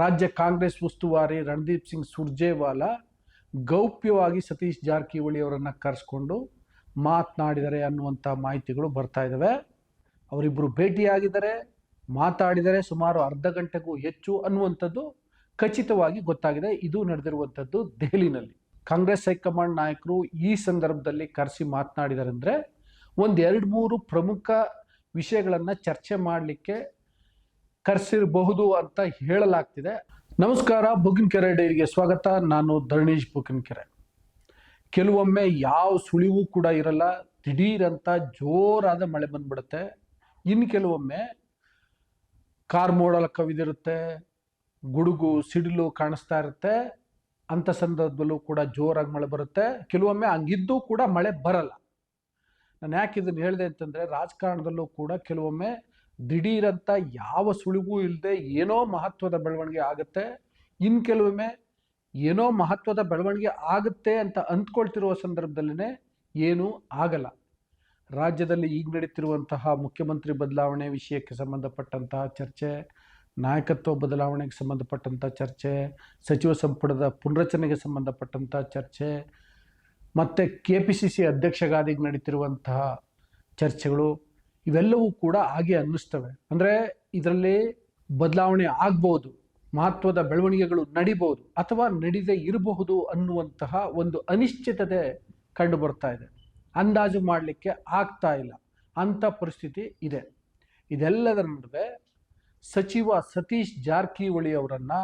ರಾಜ್ಯ ಕಾಂಗ್ರೆಸ್ ಉಸ್ತುವಾರಿ ರಣದೀಪ್ ಸಿಂಗ್ ಸುರ್ಜೇವಾಲಾ ಗೌಪ್ಯವಾಗಿ ಸತೀಶ್ ಜಾರಕಿಹೊಳಿ ಅವರನ್ನು ಕರೆಸ್ಕೊಂಡು ಮಾತನಾಡಿದರೆ ಅನ್ನುವಂಥ ಮಾಹಿತಿಗಳು ಬರ್ತಾ ಇದ್ದಾವೆ ಅವರಿಬ್ಬರು ಭೇಟಿಯಾಗಿದ್ದಾರೆ, ಮಾತಾಡಿದರೆ ಸುಮಾರು ಅರ್ಧ ಗಂಟೆಗೂ ಹೆಚ್ಚು ಅನ್ನುವಂಥದ್ದು ಖಚಿತವಾಗಿ ಗೊತ್ತಾಗಿದೆ. ಇದು ನಡೆದಿರುವಂಥದ್ದು ದೆಹಲಿನಲ್ಲಿ. ಕಾಂಗ್ರೆಸ್ ಹೈಕಮಾಂಡ್ ನಾಯಕರು ಈ ಸಂದರ್ಭದಲ್ಲಿ ಕರೆಸಿ ಮಾತನಾಡಿದ್ದಾರೆ ಅಂದರೆ ಒಂದು ಎರಡು ಮೂರು ಪ್ರಮುಖ ವಿಷಯಗಳನ್ನು ಚರ್ಚೆ ಮಾಡಲಿಕ್ಕೆ ಕರೆಸಿರಬಹುದು ಅಂತ ಹೇಳಲಾಗ್ತಿದೆ. ನಮಸ್ಕಾರ, ಬುಗಿನಕೆರೆ ಡೈರಿಗೆ ಸ್ವಾಗತ. ನಾನು ಧರಣೀಶ್ ಕೆರೆ ಕೆಲವೊಮ್ಮೆ ಯಾವ ಸುಳಿವು ಕೂಡ ಇರಲ್ಲ. ದಿಢೀರಂತ ಜೋರಾದ ಮಳೆ ಬಂದ್ಬಿಡುತ್ತೆ. ಇನ್ನು ಕೆಲವೊಮ್ಮೆ ಕಾರ್ ಮೋಡಲ ಕವಿದಿರುತ್ತೆ, ಗುಡುಗು, ಸಿಡಿಲು ಕಾಣಿಸ್ತಾ ಇರುತ್ತೆ. ಅಂಥ ಸಂದರ್ಭದಲ್ಲೂ ಕೂಡ ಜೋರಾಗಿ ಮಳೆ ಬರುತ್ತೆ. ಕೆಲವೊಮ್ಮೆ ಹಂಗಿದ್ದು ಕೂಡ ಮಳೆ ಬರಲ್ಲ. ನಾನು ಯಾಕೆ ಇದನ್ನು ಹೇಳಿದೆ ಅಂತಂದರೆ ರಾಜಕಾರಣದಲ್ಲೂ ಕೂಡ ಕೆಲವೊಮ್ಮೆ ದಿಢೀರಂತ ಯಾವ ಸುಳಿವು ಇಲ್ಲದೆ ಏನೋ ಮಹತ್ವದ ಬೆಳವಣಿಗೆ ಆಗುತ್ತೆ. ಇನ್ನು ಕೆಲವೊಮ್ಮೆ ಏನೋ ಮಹತ್ವದ ಬೆಳವಣಿಗೆ ಆಗುತ್ತೆ ಅಂತ ಅಂದ್ಕೊಳ್ತಿರುವ ಸಂದರ್ಭದಲ್ಲೇ ಏನೂ ಆಗಲ್ಲ. ರಾಜ್ಯದಲ್ಲಿ ಈಗ ನಡೀತಿರುವಂತಹ ಮುಖ್ಯಮಂತ್ರಿ ಬದಲಾವಣೆ ವಿಷಯಕ್ಕೆ ಸಂಬಂಧಪಟ್ಟಂತಹ ಚರ್ಚೆ, ನಾಯಕತ್ವ ಬದಲಾವಣೆಗೆ ಸಂಬಂಧಪಟ್ಟಂಥ ಚರ್ಚೆ, ಸಚಿವ ಸಂಪುಟದ ಪುನರಚನೆಗೆ ಸಂಬಂಧಪಟ್ಟಂಥ ಚರ್ಚೆ, ಮತ್ತು ಕೆ ಪಿ ಸಿ ಸಿ ಅಧ್ಯಕ್ಷಗಾದಿಗೆ ನಡೀತಿರುವಂತಹ ಚರ್ಚೆಗಳು ಇವೆಲ್ಲವೂ ಕೂಡ ಹಾಗೆ ಅನ್ನಿಸ್ತವೆ. ಅಂದರೆ ಇದರಲ್ಲಿ ಬದಲಾವಣೆ ಆಗ್ಬೋದು, ಮಹತ್ವದ ಬೆಳವಣಿಗೆಗಳು ನಡಿಬಹುದು ಅಥವಾ ನಡೀದೇ ಇರಬಹುದು ಅನ್ನುವಂತಹ ಒಂದು ಅನಿಶ್ಚಿತತೆ ಕಂಡು ಬರ್ತಾ ಇದೆ. ಅಂದಾಜು ಮಾಡಲಿಕ್ಕೆ ಆಗ್ತಾ ಇಲ್ಲ. ಅಂಥ ಪರಿಸ್ಥಿತಿ ಇದೆ. ಇದೆಲ್ಲದರ ನಡುವೆ ಸಚಿವ ಸತೀಶ್ ಜಾರಕಿಹೊಳಿ ಅವರನ್ನು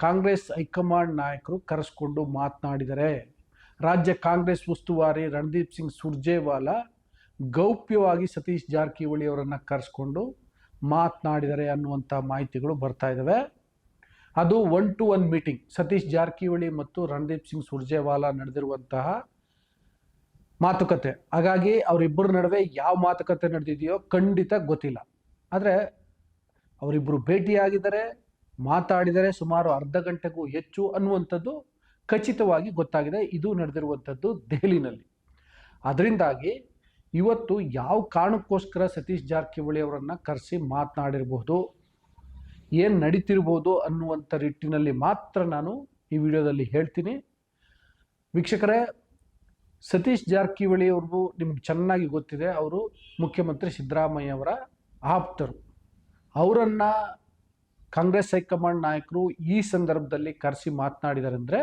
ಕಾಂಗ್ರೆಸ್ ಹೈಕಮಾಂಡ್ ನಾಯಕರು ಕರೆಸ್ಕೊಂಡು ಮಾತನಾಡಿದರೆ, ರಾಜ್ಯ ಕಾಂಗ್ರೆಸ್ ಉಸ್ತುವಾರಿ ರಣದೀಪ್ ಸಿಂಗ್ ಸುರ್ಜೇವಾಲಾ ಗೌಪ್ಯವಾಗಿ ಸತೀಶ್ ಜಾರಕಿಹೊಳಿ ಅವರನ್ನು ಕರೆಸ್ಕೊಂಡು ಮಾತನಾಡಿದರೆ ಅನ್ನುವಂಥ ಮಾಹಿತಿಗಳು ಬರ್ತಾ ಇದ್ದಾವೆ ಅದು one to one meeting Satish Jarkiholi ಮತ್ತು ರಣದೀಪ್ ಸಿಂಗ್ ಸುರ್ಜೇವಾಲಾ ನಡೆದಿರುವಂತಹ ಮಾತುಕತೆ. ಹಾಗಾಗಿ ಅವರಿಬ್ಬರ ನಡುವೆ ಯಾವ ಮಾತುಕತೆ ನಡೆದಿದೆಯೋ ಖಂಡಿತ ಗೊತ್ತಿಲ್ಲ. ಆದರೆ ಅವರಿಬ್ಬರು ಭೇಟಿಯಾಗಿದ್ದಾರೆ, ಮಾತಾಡಿದರೆ ಸುಮಾರು ಅರ್ಧ ಗಂಟೆಗೂ ಹೆಚ್ಚು ಅನ್ನುವಂಥದ್ದು ಖಚಿತವಾಗಿ ಗೊತ್ತಾಗಿದೆ. ಇದು ನಡೆದಿರುವಂಥದ್ದು ದೆಹಲಿನಲ್ಲಿ. ಅದರಿಂದಾಗಿ ಇವತ್ತು ಯಾವ ಕಾರಣಕ್ಕೋಸ್ಕರ ಸತೀಶ್ ಜಾರಕಿಹೊಳಿ ಅವರನ್ನು ಕರೆಸಿ ಮಾತನಾಡಿರಬಹುದು ಏನು ನಡೀತಿರ್ಬೋದು ಅನ್ನುವಂಥ ನಿಟ್ಟಿನಲ್ಲಿ ಮಾತ್ರ ನಾನು ಈ ವಿಡಿಯೋದಲ್ಲಿ ಹೇಳ್ತೀನಿ. ವೀಕ್ಷಕರೇ, ಸತೀಶ್ ಜಾರಕಿಹೊಳಿ ಅವ್ರಿಗೂ ನಿಮ್ಗೆ ಚೆನ್ನಾಗಿ ಗೊತ್ತಿದೆ. ಅವರು ಮುಖ್ಯಮಂತ್ರಿ ಸಿದ್ದರಾಮಯ್ಯ ಅವರ ಆಪ್ತರು. ಅವರನ್ನು ಕಾಂಗ್ರೆಸ್ ಹೈಕಮಾಂಡ್ ನಾಯಕರು ಈ ಸಂದರ್ಭದಲ್ಲಿ ಕರೆಸಿ ಮಾತನಾಡಿದ್ದಾರೆ ಅಂದರೆ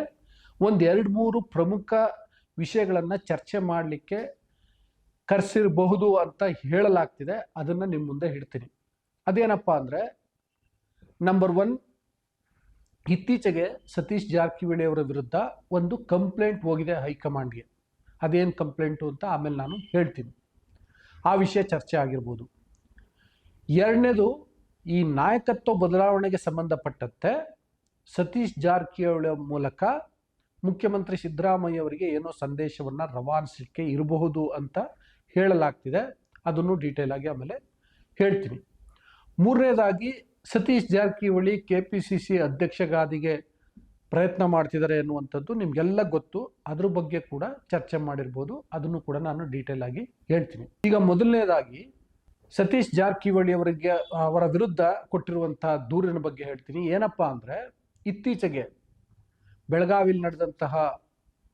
ಒಂದು ಎರಡು ಮೂರು ಪ್ರಮುಖ ವಿಷಯಗಳನ್ನು ಚರ್ಚೆ ಮಾಡಲಿಕ್ಕೆ ಕರೆಸಿರಬಹುದು ಅಂತ ಹೇಳಲಾಗ್ತಿದೆ. ಅದನ್ನು ನಿಮ್ಮ ಮುಂದೆ ಇಡ್ತೀನಿ. ಅದೇನಪ್ಪ ಅಂದರೆ ನಂಬರ್ ಒನ್ ಇತ್ತೀಚೆಗೆ ಸತೀಶ್ ಜಾರಕಿಹೊಳಿ ಅವರ ವಿರುದ್ಧ ಒಂದು ಕಂಪ್ಲೇಂಟ್ ಹೋಗಿದೆ ಹೈಕಮಾಂಡ್ಗೆ. ಅದೇನು ಕಂಪ್ಲೇಂಟು ಅಂತ ಆಮೇಲೆ ನಾನು ಹೇಳ್ತೀನಿ. ಆ ವಿಷಯ ಚರ್ಚೆ ಆಗಿರ್ಬೋದು. ಎರಡನೇದು, ಈ ನಾಯಕತ್ವ ಬದಲಾವಣೆಗೆ ಸಂಬಂಧಪಟ್ಟಂತೆ ಸತೀಶ್ ಜಾರಕಿಹೊಳಿ ಮೂಲಕ ಮುಖ್ಯಮಂತ್ರಿ ಸಿದ್ದರಾಮಯ್ಯ ಅವರಿಗೆ ಏನೋ ಸಂದೇಶವನ್ನು ರವಾನಿಸಲಿಕ್ಕೆ ಇರಬಹುದು ಅಂತ ಹೇಳಲಾಗ್ತಿದೆ. ಅದನ್ನು ಡೀಟೇಲ್ ಆಗಿ ಆಮೇಲೆ ಹೇಳ್ತೀನಿ. ಮೂರನೇದಾಗಿ Satish Jarkiholi K P C C ಅಧ್ಯಕ್ಷಗಾದಿಗೆ ಪ್ರಯತ್ನ ಮಾಡ್ತಿದ್ದಾರೆ ಎನ್ನುವಂಥದ್ದು ನಿಮಗೆಲ್ಲ ಗೊತ್ತು. ಅದ್ರ ಬಗ್ಗೆ ಕೂಡ ಚರ್ಚೆ ಮಾಡಿರ್ಬೋದು. ಅದನ್ನು ಕೂಡ ನಾನು ಡೀಟೇಲ್ ಆಗಿ ಹೇಳ್ತೀನಿ. ಈಗ ಮೊದಲನೇದಾಗಿ ಸತೀಶ್ ಜಾರಕಿಹೊಳಿ ಅವರಿಗೆ, ಅವರ ವಿರುದ್ಧ ಕೊಟ್ಟಿರುವಂತಹ ದೂರಿನ ಬಗ್ಗೆ ಹೇಳ್ತೀನಿ. ಏನಪ್ಪಾ ಅಂದರೆ ಇತ್ತೀಚೆಗೆ ಬೆಳಗಾವಿಯಲ್ಲಿ ನಡೆದಂತಹ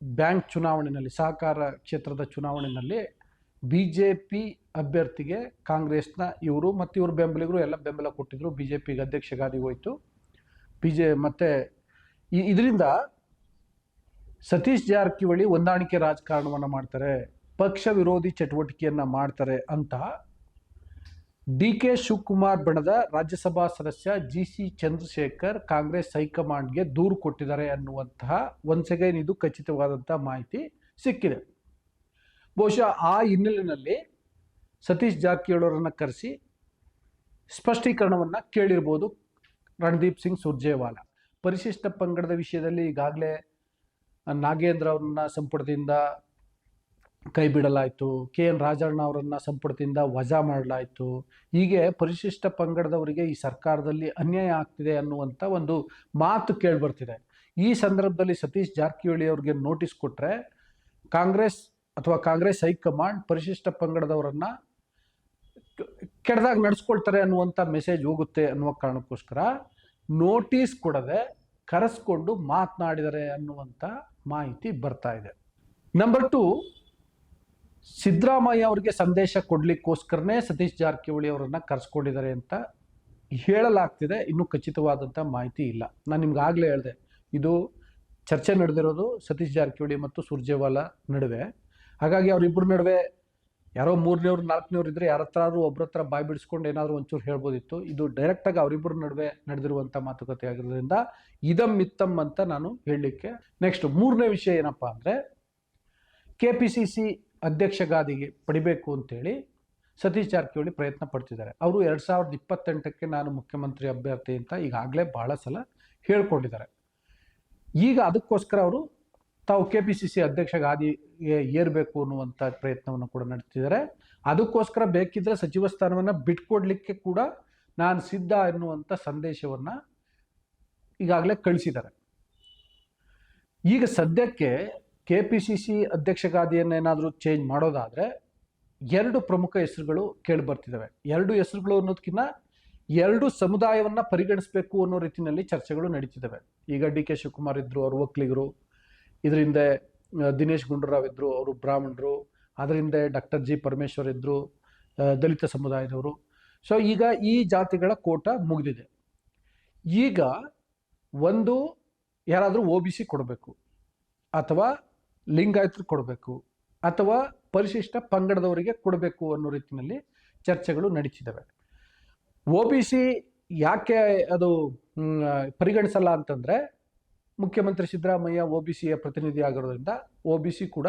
ಬ್ಯಾಂಕ್ ಚುನಾವಣೆಯಲ್ಲಿ ಸಹಕಾರ ಕ್ಷೇತ್ರದ ಚುನಾವಣೆಯಲ್ಲಿ ಬಿ ಜೆ ಪಿ ಅಭ್ಯರ್ಥಿಗೆ ಕಾಂಗ್ರೆಸ್ನ ಇವರು ಮತ್ತು ಇವರು ಬೆಂಬಲಿಗರು ಎಲ್ಲ ಬೆಂಬಲ ಕೊಟ್ಟಿದ್ರು. ಬಿ ಜೆ ಪಿಗೆ ಅಧ್ಯಕ್ಷಗಾದಿಗೆ ಹೋಯಿತು. ಬಿ ಜೆ ಮತ್ತು ಇದರಿಂದ ಸತೀಶ್ ಜಾರಕಿಹೊಳಿ ಹೊಂದಾಣಿಕೆ ರಾಜಕಾರಣವನ್ನು ಮಾಡ್ತಾರೆ. ಪಕ್ಷ ವಿರೋಧಿ ಚಟುವಟಿಕೆಯನ್ನು ಮಾಡ್ತಾರೆ ಅಂತ ಡಿ ಕೆ ಶಿವಕುಮಾರ್ ಬಣದ ರಾಜ್ಯಸಭಾ ಸದಸ್ಯ ಜಿ ಸಿ ಚಂದ್ರಶೇಖರ್ ಕಾಂಗ್ರೆಸ್ ಹೈಕಮಾಂಡ್ಗೆ ದೂರು ಕೊಟ್ಟಿದ್ದಾರೆ ಅನ್ನುವಂತಹ ಒಂದು ಇದು ಖಚಿತವಾದಂಥ ಮಾಹಿತಿ ಸಿಕ್ಕಿದೆ. ಬಹುಶಃ ಆ ಹಿನ್ನೆಲೆಯಲ್ಲಿ ಸತೀಶ್ ಜಾರಕಿಹೊಳಿಯವರನ್ನು ಕರೆಸಿ ಸ್ಪಷ್ಟೀಕರಣವನ್ನು ಕೇಳಿರ್ಬೋದು ರಣದೀಪ್ ಸಿಂಗ್ ಸುರ್ಜೇವಾಲಾ. ಪರಿಶಿಷ್ಟ ಪಂಗಡದ ವಿಷಯದಲ್ಲಿ ಈಗಾಗಲೇ ನಾಗೇಂದ್ರ ಅವರನ್ನ ಸಂಪುಟದಿಂದ ಕೈ ಬಿಡಲಾಯಿತು. ಕೆ ಎನ್ ರಾಜಣ್ಣ ಅವರನ್ನು ಸಂಪುಟದಿಂದ ವಜಾ ಮಾಡಲಾಯಿತು. ಹೀಗೆ ಪರಿಶಿಷ್ಟ ಪಂಗಡದವರಿಗೆ ಈ ಸರ್ಕಾರದಲ್ಲಿ ಅನ್ಯಾಯ ಆಗ್ತಿದೆ ಅನ್ನುವಂಥ ಒಂದು ಮಾತು ಕೇಳಿಬರ್ತಿದೆ. ಈ ಸಂದರ್ಭದಲ್ಲಿ ಸತೀಶ್ ಜಾರಕಿಹೊಳಿ ಅವ್ರಿಗೆ ನೋಟಿಸ್ ಕೊಟ್ಟರೆ ಕಾಂಗ್ರೆಸ್ ಅಥವಾ ಕಾಂಗ್ರೆಸ್ ಹೈಕಮಾಂಡ್ ಪರಿಶಿಷ್ಟ ಪಂಗಡದವರನ್ನು ಕೆಡ್ದಾಗ ನಡೆಸ್ಕೊಳ್ತಾರೆ ಅನ್ನುವಂಥ ಮೆಸೇಜ್ ಹೋಗುತ್ತೆ ಅನ್ನುವ ಕಾರಣಕ್ಕೋಸ್ಕರ ನೋಟಿಸ್ ಕೊಡದೆ ಕರೆಸ್ಕೊಂಡು ಮಾತನಾಡಿದರೆ ಅನ್ನುವಂಥ ಮಾಹಿತಿ ಬರ್ತಾ ಇದೆ. ನಂಬರ್ ಟು ಸಿದ್ದರಾಮಯ್ಯ ಅವರಿಗೆ ಸಂದೇಶ ಕೊಡಲಿಕ್ಕೋಸ್ಕರನೇ ಸತೀಶ್ ಜಾರಕಿಹೊಳಿ ಅವರನ್ನು ಕರೆಸ್ಕೊಂಡಿದ್ದಾರೆ ಅಂತ ಹೇಳಲಾಗ್ತಿದೆ. ಇನ್ನೂ ಖಚಿತವಾದಂಥ ಮಾಹಿತಿ ಇಲ್ಲ. ನಾನು ನಿಮ್ಗೆ ಆಗಲೇ ಹೇಳಿದೆ, ಇದು ಚರ್ಚೆ ನಡೆದಿರೋದು ಸತೀಶ್ ಜಾರಕಿಹೊಳಿ ಮತ್ತು ಸುರ್ಜೇವಾಲಾ ನಡುವೆ. ಹಾಗಾಗಿ ಅವರಿಬ್ಬರ ನಡುವೆ ಯಾರೋ ಮೂರನೇವ್ರು ನಾಲ್ಕನೇವ್ರು ಇದ್ರೆ ಯಾರ ಹತ್ರ ಒಬ್ಬರ ಹತ್ರ ಬಾಯಿ ಬಿಡಿಸ್ಕೊಂಡು ಏನಾದರೂ ಒಂಚೂರು ಹೇಳ್ಬೋದಿತ್ತು. ಇದು ಡೈರೆಕ್ಟಾಗಿ ಅವರಿಬ್ಬರ ನಡುವೆ ನಡೆದಿರುವಂಥ ಮಾತುಕತೆ ಆಗಿರೋದ್ರಿಂದ ಇದಂ, ಮಿತ್ತಂ ಅಂತ ನಾನು ಹೇಳಲಿಕ್ಕೆ ನೆಕ್ಸ್ಟ್ ಮೂರನೇ ವಿಷಯ ಏನಪ್ಪ ಅಂದರೆ ಕೆ ಪಿ ಸಿ ಸಿ ಅಧ್ಯಕ್ಷ ಗಾದಿಗೆ ಪಡಿಬೇಕು ಅಂತೇಳಿ ಸತೀಶ್ ಜಾರಕಿಹೊಳಿ ಪ್ರಯತ್ನ ಪಡ್ತಿದ್ದಾರೆ. ಅವರು ಎರಡು ಸಾವಿರದ ಇಪ್ಪತ್ತೆಂಟಕ್ಕೆ ನಾನು ಮುಖ್ಯಮಂತ್ರಿ ಅಭ್ಯರ್ಥಿ ಅಂತ ಈಗಾಗಲೇ ಬಹಳ ಸಲ ಹೇಳ್ಕೊಂಡಿದ್ದಾರೆ. ಈಗ ಅದಕ್ಕೋಸ್ಕರ ಅವರು ತಾವು ಕೆ ಪಿ ಸಿ ಸಿ ಅಧ್ಯಕ್ಷ ಗಾದಿಗೆ ಏರಬೇಕು ಅನ್ನುವಂಥ ಪ್ರಯತ್ನವನ್ನು ಕೂಡ ನಡೆಸಿದ್ದಾರೆ ಅದಕ್ಕೋಸ್ಕರ ಬೇಕಿದ್ರೆ ಸಚಿವ ಸ್ಥಾನವನ್ನು ಬಿಟ್ಕೊಡ್ಲಿಕ್ಕೆ ಕೂಡ ನಾನು ಸಿದ್ಧ ಎನ್ನುವಂಥ ಸಂದೇಶವನ್ನು ಈಗಾಗಲೇ ಕಳಿಸಿದ್ದಾರೆ. ಈಗ ಸದ್ಯಕ್ಕೆ ಕೆ ಪಿ ಸಿ ಸಿ ಅಧ್ಯಕ್ಷ ಗಾದಿಯನ್ನೇನಾದರೂ ಚೇಂಜ್ ಮಾಡೋದಾದರೆ ಎರಡು ಪ್ರಮುಖ ಹೆಸರುಗಳು ಕೇಳಿ ಬರ್ತಿದ್ದಾವೆ ಎರಡು ಹೆಸರುಗಳು ಅನ್ನೋದಕ್ಕಿಂತ ಎರಡು ಸಮುದಾಯವನ್ನು ಪರಿಗಣಿಸಬೇಕು ಅನ್ನೋ ರೀತಿಯಲ್ಲಿ ಚರ್ಚೆಗಳು ನಡೀತಿದ್ದಾವೆ ಈಗ ಡಿ ಕೆ ಶಿವಕುಮಾರ್ ಇದ್ದರು ಅವರು ಒಕ್ಕಲಿಗರು ಇದರಿಂದ ದಿನೇಶ್ ಗುಂಡೂರಾವ್ ಇದ್ದರು ಅವರು ಬ್ರಾಹ್ಮಣರು. ಅದರಿಂದ ಡಾಕ್ಟರ್ ಜಿ ಪರಮೇಶ್ವರ್ ಇದ್ದರು ದಲಿತ ಸಮುದಾಯದವರು. ಸೊ ಈಗ ಈ ಜಾತಿಗಳ ಕೋಟ ಮುಗಿದಿದೆ. ಈಗ ಒಂದು ಯಾರಾದರೂ ಒ ಬಿ ಸಿ ಕೊಡಬೇಕು, ಅಥವಾ ಲಿಂಗಾಯತರು ಕೊಡಬೇಕು, ಅಥವಾ ಪರಿಶಿಷ್ಟ ಪಂಗಡದವರಿಗೆ ಕೊಡಬೇಕು ಅನ್ನೋ ರೀತಿಯಲ್ಲಿ ಚರ್ಚೆಗಳು ನಡೀತಿದ್ದಾವೆ. ಒ ಬಿ ಸಿ ಯಾಕೆ ಅದು ಪರಿಗಣಿಸಲ್ಲ ಅಂತಂದರೆ ಮುಖ್ಯಮಂತ್ರಿ ಸಿದ್ದರಾಮಯ್ಯ, ಒ ಬಿ ಸಿಯ ಪ್ರತಿನಿಧಿ ಆಗಿರೋದ್ರಿಂದ ಒ ಬಿ ಸಿ ಕೂಡ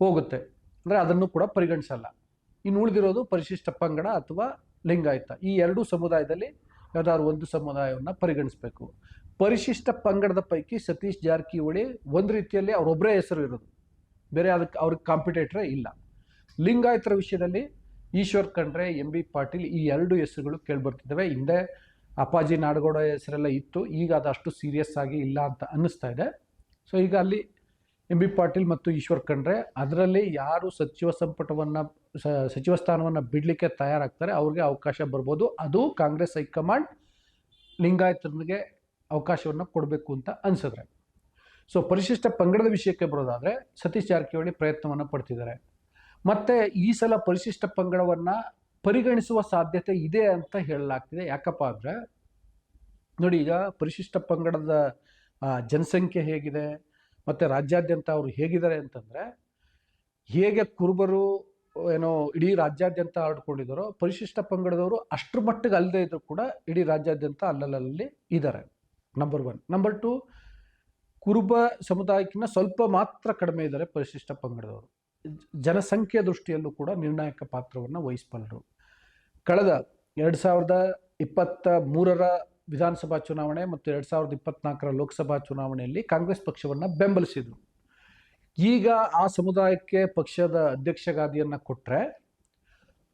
ಹೋಗುತ್ತೆ. ಅಂದರೆ ಅದನ್ನು ಕೂಡ ಪರಿಗಣಿಸಲ್ಲ. ಇನ್ನು ಉಳಿದಿರೋದು ಪರಿಶಿಷ್ಟ ಪಂಗಡ ಅಥವಾ ಲಿಂಗಾಯತ. ಈ ಎರಡೂ ಸಮುದಾಯದಲ್ಲಿ ಯಾವುದಾದ್ರು ಒಂದು ಸಮುದಾಯವನ್ನು ಪರಿಗಣಿಸಬೇಕು. ಪರಿಶಿಷ್ಟ ಪಂಗಡದ ಪೈಕಿ ಸತೀಶ್ ಜಾರಕಿಹೊಳಿ ಒಂದು ರೀತಿಯಲ್ಲಿ ಅವರೊಬ್ಬರೇ ಹೆಸರು ಇರೋದು. ಬೇರೆ ಅದಕ್ಕೆ ಅವ್ರಿಗೆ ಕಾಂಪಿಟೇಟ್ರೇ ಇಲ್ಲ. ಲಿಂಗಾಯತರ ವಿಷಯದಲ್ಲಿ ಈಶ್ವರ್ ಖಂಡ್ರೆ, ಎಂ ಬಿ ಪಾಟೀಲ್ ಈ ಎರಡು ಹೆಸರುಗಳು ಕೇಳಿಬರ್ತಿದ್ದಾವೆ. ಹಿಂದೆ ಅಪ್ಪಾಜಿ ನಾಡಗೌಡ ಹೆಸರೆಲ್ಲ ಇತ್ತು. ಈಗ ಅದು ಅಷ್ಟು ಸೀರಿಯಸ್ ಆಗಿ ಇಲ್ಲ ಅಂತ ಅನ್ನಿಸ್ತಾ ಇದೆ. ಸೊ ಈಗ ಅಲ್ಲಿ ಎಂ ಬಿ ಪಾಟೀಲ್ ಮತ್ತು ಈಶ್ವರ್ ಖಂಡ್ರೆ, ಅದರಲ್ಲಿ ಯಾರು ಸಚಿವ ಸಂಪುಟವನ್ನು ಸಚಿವ ಸ್ಥಾನವನ್ನು ಬಿಡಲಿಕ್ಕೆ ತಯಾರಾಗ್ತಾರೆ, ಅವ್ರಿಗೆ ಅವಕಾಶ ಬರ್ಬೋದು. ಅದು ಕಾಂಗ್ರೆಸ್ ಹೈಕಮಾಂಡ್ ಲಿಂಗಾಯತನಿಗೆ ಅವಕಾಶವನ್ನು ಕೊಡಬೇಕು ಅಂತ ಅನಿಸಿದ್ರೆ ಸೊ ಪರಿಶಿಷ್ಟ ಪಂಗಡದ ವಿಷಯಕ್ಕೆ ಬರೋದಾದರೆ, ಸತೀಶ್ ಜಾರಕಿಹೊಳಿ ಪ್ರಯತ್ನವನ್ನು ಪಡ್ತಿದ್ದಾರೆ. ಮತ್ತು ಈ ಸಲ ಪರಿಶಿಷ್ಟ ಪಂಗಡವನ್ನು ಪರಿಗಣಿಸುವ ಸಾಧ್ಯತೆ ಇದೆ ಅಂತ ಹೇಳಲಾಗ್ತಿದೆ. ಯಾಕಪ್ಪ ಅಂದರೆ, ನೋಡಿ ಈಗ ಪರಿಶಿಷ್ಟ ಪಂಗಡದ ಜನಸಂಖ್ಯೆ ಹೇಗಿದೆ, ಮತ್ತು ರಾಜ್ಯಾದ್ಯಂತ ಅವರು ಹೇಗಿದ್ದಾರೆ ಅಂತಂದರೆ, ಹೇಗೆ ಕುರುಬರು, ಏನೋ, ಇಡೀ ರಾಜ್ಯಾದ್ಯಂತ ಹರಡ್ಕೊಂಡಿದ್ದಾರೋ ಪರಿಶಿಷ್ಟ ಪಂಗಡದವರು ಅಷ್ಟರ ಮಟ್ಟಿಗೆ ಅಲ್ಲದೆ ಇದ್ದರೂ ಕೂಡ ಇಡೀ ರಾಜ್ಯಾದ್ಯಂತ ಅಲ್ಲಲ್ಲಿ ಇದ್ದಾರೆ. ನಂಬರ್ ಒನ್ ನಂಬರ್ ಟು ಕುರುಬ ಸಮುದಾಯಕ್ಕಿಂತ ಸ್ವಲ್ಪ ಮಾತ್ರ ಕಡಿಮೆ ಇದ್ದಾರೆ ಪರಿಶಿಷ್ಟ ಪಂಗಡದವರು. ಜನಸಂಖ್ಯೆ ದೃಷ್ಟಿಯಲ್ಲೂ ಕೂಡ ನಿರ್ಣಾಯಕ ಪಾತ್ರವನ್ನು ವಹಿಸಬಲ್ಲರು. ಕಳೆದ ಎರಡು ಸಾವಿರದ ಇಪ್ಪತ್ತ ಮೂರರ ವಿಧಾನಸಭಾ ಚುನಾವಣೆ ಮತ್ತು ಎರಡು ಸಾವಿರದ ಇಪ್ಪತ್ನಾಲ್ಕರ ಲೋಕಸಭಾ ಚುನಾವಣೆಯಲ್ಲಿ ಕಾಂಗ್ರೆಸ್ ಪಕ್ಷವನ್ನು ಬೆಂಬಲಿಸಿದರು. ಈಗ ಆ ಸಮುದಾಯಕ್ಕೆ ಪಕ್ಷದ ಅಧ್ಯಕ್ಷಗಾದಿಯನ್ನು ಕೊಟ್ಟರೆ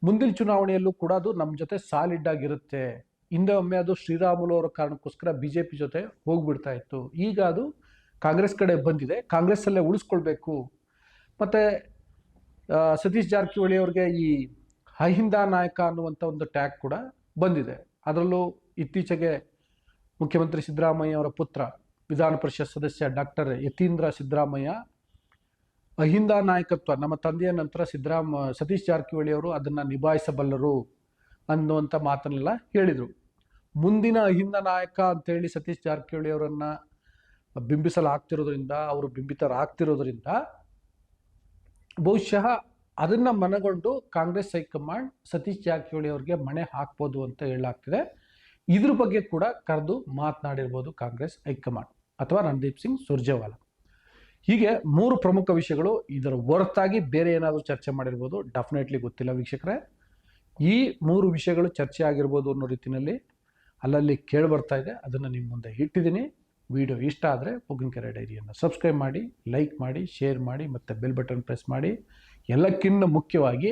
ಮುಂದಿನ ಚುನಾವಣೆಯಲ್ಲೂ ಕೂಡ ಅದು ನಮ್ಮ ಜೊತೆ ಸಾಲಿಡ್ ಆಗಿರುತ್ತೆ. ಹಿಂದೆ ಒಮ್ಮೆ ಅದು ಶ್ರೀರಾಮುಲು ಅವರ ಕಾರಣಕ್ಕೋಸ್ಕರ ಬಿ ಜೆ ಪಿ ಜೊತೆ ಹೋಗ್ಬಿಡ್ತಾ ಇತ್ತು. ಈಗ ಅದು ಕಾಂಗ್ರೆಸ್ ಕಡೆ ಬಂದಿದೆ. ಕಾಂಗ್ರೆಸ್ಸಲ್ಲೇ ಉಳಿಸ್ಕೊಳ್ಬೇಕು. ಮತ್ತು ಸತೀಶ್ ಜಾರಕಿಹೊಳಿ ಅವ್ರಿಗೆ ಈ ಅಹಿಂದ ನಾಯಕ ಅನ್ನುವಂಥ ಒಂದು ಟ್ಯಾಗ್ ಕೂಡ ಬಂದಿದೆ. ಅದರಲ್ಲೂ ಇತ್ತೀಚೆಗೆ ಮುಖ್ಯಮಂತ್ರಿ ಸಿದ್ದರಾಮಯ್ಯ ಅವರ ಪುತ್ರ, ವಿಧಾನ ಪರಿಷತ್ ಸದಸ್ಯ ಡಾಕ್ಟರ್ ಯತೀಂದ್ರ ಸಿದ್ದರಾಮಯ್ಯ, ಅಹಿಂದ ನಾಯಕತ್ವ, ನಮ್ಮ ತಂದೆಯ ನಂತರ ಸಿದ್ದರಾಮ, ಸತೀಶ್ ಜಾರಕಿಹೊಳಿ ಅವರು ಅದನ್ನು ನಿಭಾಯಿಸಬಲ್ಲರು ಅನ್ನುವಂಥ ಮಾತನ್ನೆಲ್ಲ ಹೇಳಿದರು. ಮುಂದಿನ ಅಹಿಂದ ನಾಯಕ ಅಂತೇಳಿ ಸತೀಶ್ ಜಾರಕಿಹೊಳಿ ಅವರನ್ನು ಬಿಂಬಿಸಲಾಗ್ತಿರೋದ್ರಿಂದ, ಅವರು ಬಿಂಬಿತರಾಗ್ತಿರೋದ್ರಿಂದ ಬಹುಶಃ ಅದನ್ನ ಮನಗೊಂಡು ಕಾಂಗ್ರೆಸ್ ಹೈಕಮಾಂಡ್ ಸತೀಶ್ ಜಾರಕಿಹೊಳಿ ಅವರಿಗೆ ಮಣೆ ಹಾಕ್ಬೋದು ಅಂತ ಹೇಳಲಾಗ್ತಿದೆ. ಇದ್ರ ಬಗ್ಗೆ ಕೂಡ ಕರೆದು ಮಾತನಾಡಿರ್ಬೋದು ಕಾಂಗ್ರೆಸ್ ಹೈಕಮಾಂಡ್ ಅಥವಾ ರಣದೀಪ್ ಸಿಂಗ್ ಸುರ್ಜೇವಾಲಾ. ಹೀಗೆ ಮೂರು ಪ್ರಮುಖ ವಿಷಯಗಳು ಇದರ ಹೊರತಾಗಿ ಬೇರೆ ಏನಾದರೂ ಚರ್ಚೆ ಮಾಡಿರ್ಬೋದು ಡೆಫಿನೆಟ್ಲಿ ಗೊತ್ತಿಲ್ಲ ವೀಕ್ಷಕರೇ. ಈ ಮೂರು ವಿಷಯಗಳು ಚರ್ಚೆ ಆಗಿರ್ಬೋದು ಅನ್ನೋ ರೀತಿಯಲ್ಲಿ ಅಲ್ಲಲ್ಲಿ ಕೇಳಿ ಬರ್ತಾ ಇದೆ. ಅದನ್ನು ನಿಮ್ಮ ಮುಂದೆ ಇಟ್ಟಿದ್ದೀನಿ. ವಿಡಿಯೋ ಇಷ್ಟ ಆದರೆ ಪೊಗ್ಗಿನಕೆರೆ ಡೈರಿಯನ್ನು ಸಬ್ಸ್ಕ್ರೈಬ್ ಮಾಡಿ ಲೈಕ್ ಮಾಡಿ ಶೇರ್ ಮಾಡಿ ಮತ್ತು ಬೆಲ್ ಬಟನ್ ಪ್ರೆಸ್ ಮಾಡಿ. ಎಲ್ಲಕ್ಕಿಂತ ಮುಖ್ಯವಾಗಿ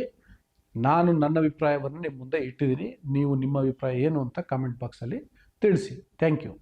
ನಾನು ನನ್ನ ಅಭಿಪ್ರಾಯವನ್ನು ನಿಮ್ಮ ಮುಂದೆ ಇಟ್ಟಿದ್ದೀನಿ. ನೀವು ನಿಮ್ಮ ಅಭಿಪ್ರಾಯ ಏನು ಅಂತ ಕಾಮೆಂಟ್ ಬಾಕ್ಸಲ್ಲಿ ತಿಳಿಸಿ. Thank you